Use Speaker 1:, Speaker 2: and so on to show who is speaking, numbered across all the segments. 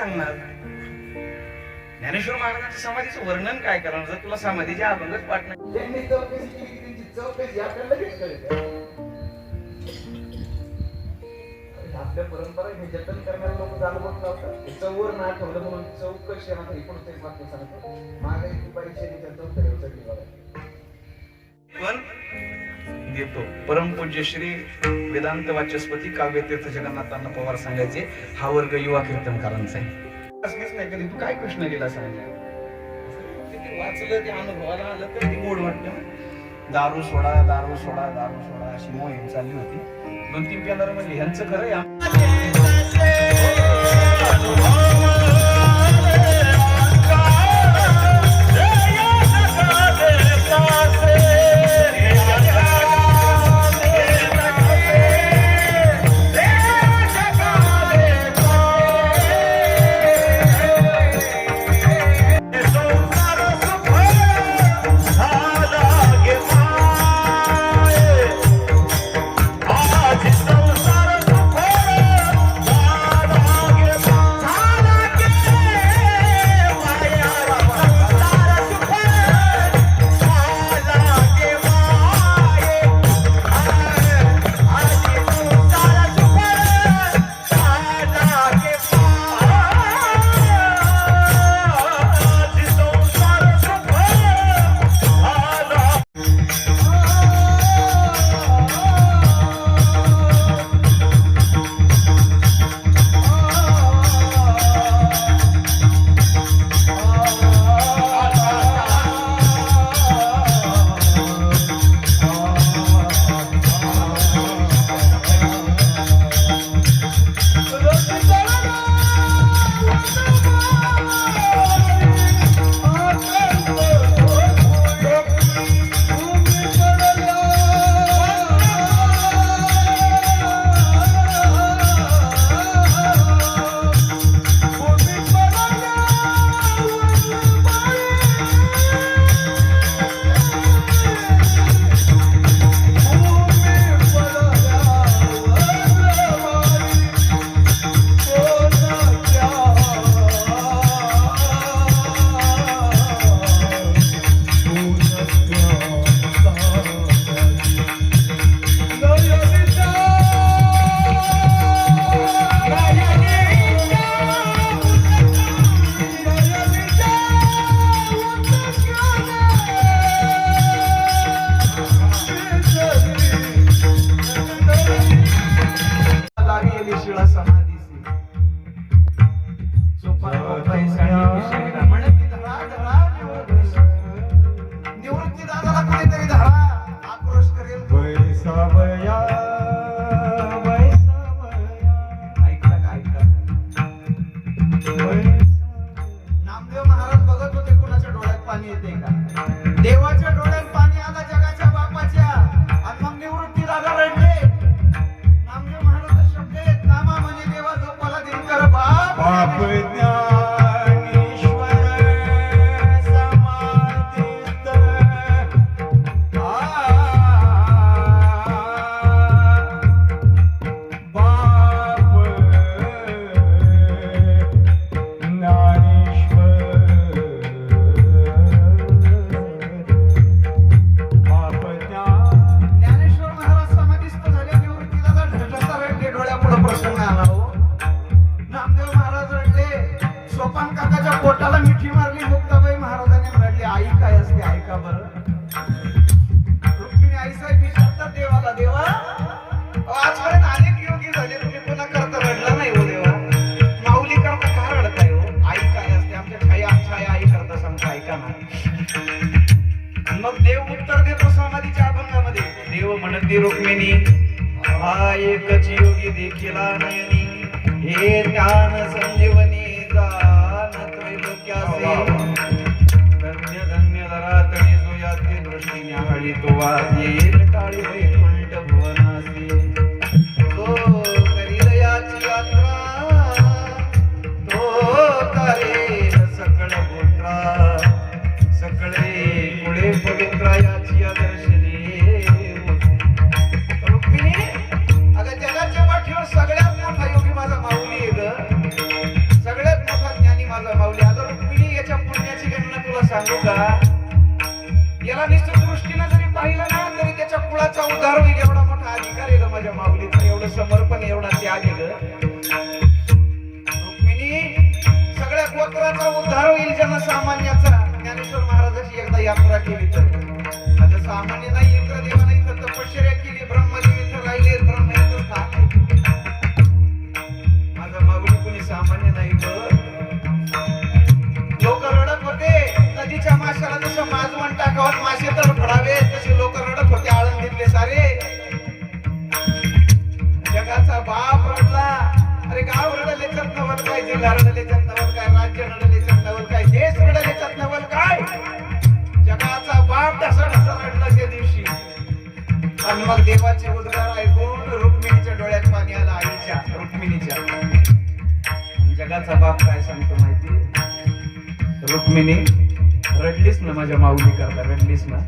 Speaker 1: सांगणार ज्ञानेश्वर महाराजांच्या समाधीचं वर्णन काय करणार? जर तुला समाधीचे अभंगच पाठ नाही
Speaker 2: त्यांनी चौकशी केली त्यांची चौकशी आपल्याला लगेच कळते आपल्या परंपरा हे जतन करणारे लोक जाणवत लावतात चौवर ना आठवलं म्हणून चौकशी आता एकूण एक वाक्य सांगतो. महागाईची परीक्षेच्या चौकशी बघा.
Speaker 1: पण देतो. परमपूज्य श्री वेदांत वाचस्पती काव्य तीर्थ जगन्नाथांना पवार सांगायचे हा वर्ग युवा कीर्तनकारांचा आहे. नाही कधी तू काय कृष्ण गेला सांगितलं वाचलं ते अनुभवाला आलं तर ते गोड वाटतं. दारू सोडा दारू सोडा दारू सोडा अशी मोहीम चालली होती. दोन तीन प्याला म्हणजे ह्यांचं खरं आहे. म्हणती रुक्मिणी. हा एकच योगी देखिला नयनी हे ज्ञान संजीवनी धन्य धन्य धरातणी जो याचे दृष्टी न्याहाळी तो वादी त्या दिलं रुक्मिणी सगळ्या गोत्राचा उद्धार होईल जनसामान्याचा ज्ञानेश्वर महाराजाची एकदा यात्रा केली तर. आता सामान्य नाही इंद्रदेवाने तपश्चर्या केली ब्रह्मदेवी गाव रडले नवल काय जिल्हा रडले नवल काय राज्य रडले नवल काय देश रडले नवल काय? जगाचा बाप ढसा ढसा रडला त्या दिवशी. आणि मग देवाचे उद्गार ऐकून रुक्मिणीच्या डोळ्यात पाणी आलं आईच्या रुक्मिणीच्या. जगाचा बाप काय सांगतो माहिती? रुक्मिणी रडलीस ना माझ्या माऊली करता रडलीस ना?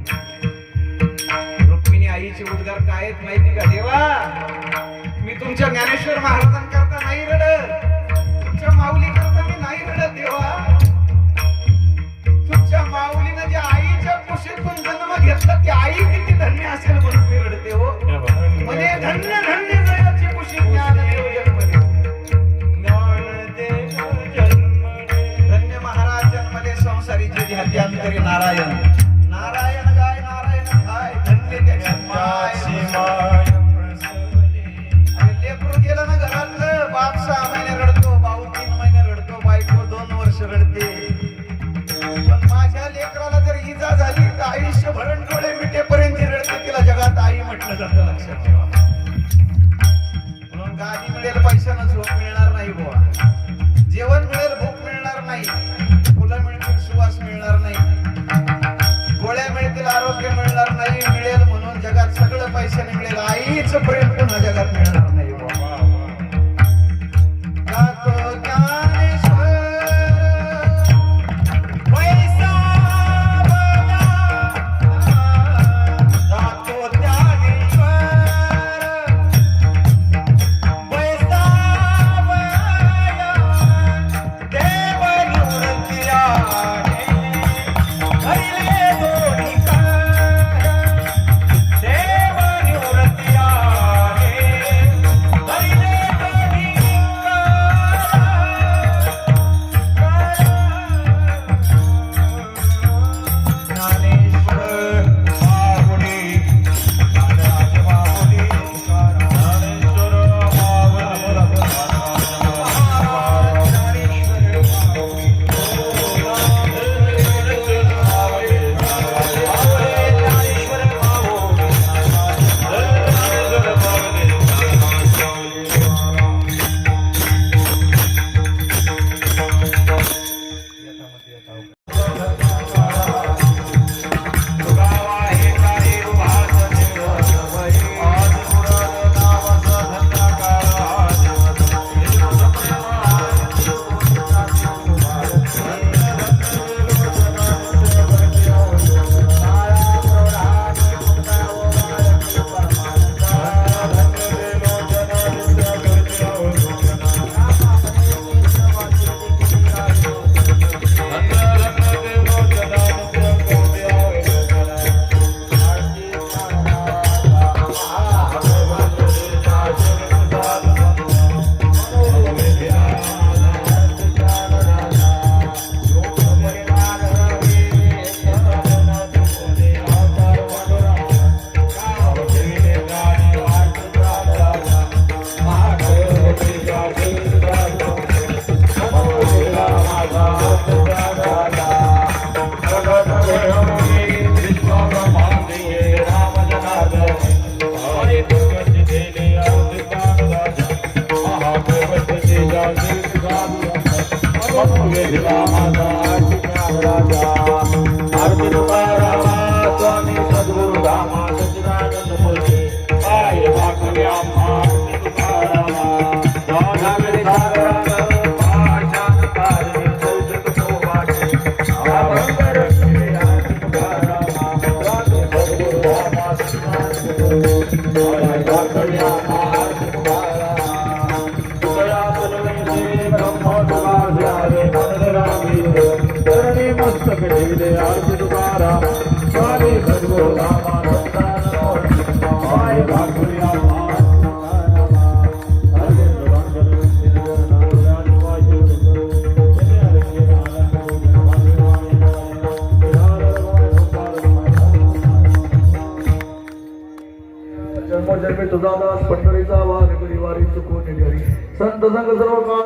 Speaker 1: रुक्मिणी आईचे उद्गार काय आहेत माहिती का देवा? मी तुमच्या ज्ञानेश्वर महाराजांकडे घेतला ती आई किती धन्य असेल म्हणून मी रडते हो. म्हणे धन्य धन्य जयाची कुशी ज्ञान देव जन्मले धन्य महाराज जन्मले संसारी जे ध्याती जातं लक्षात ठेवा. म्हणून गादी मिळेल पैशानं झोप म्हणून गेला माझा
Speaker 3: राजा आरती पाय भागुया
Speaker 4: जन्मोजन्मी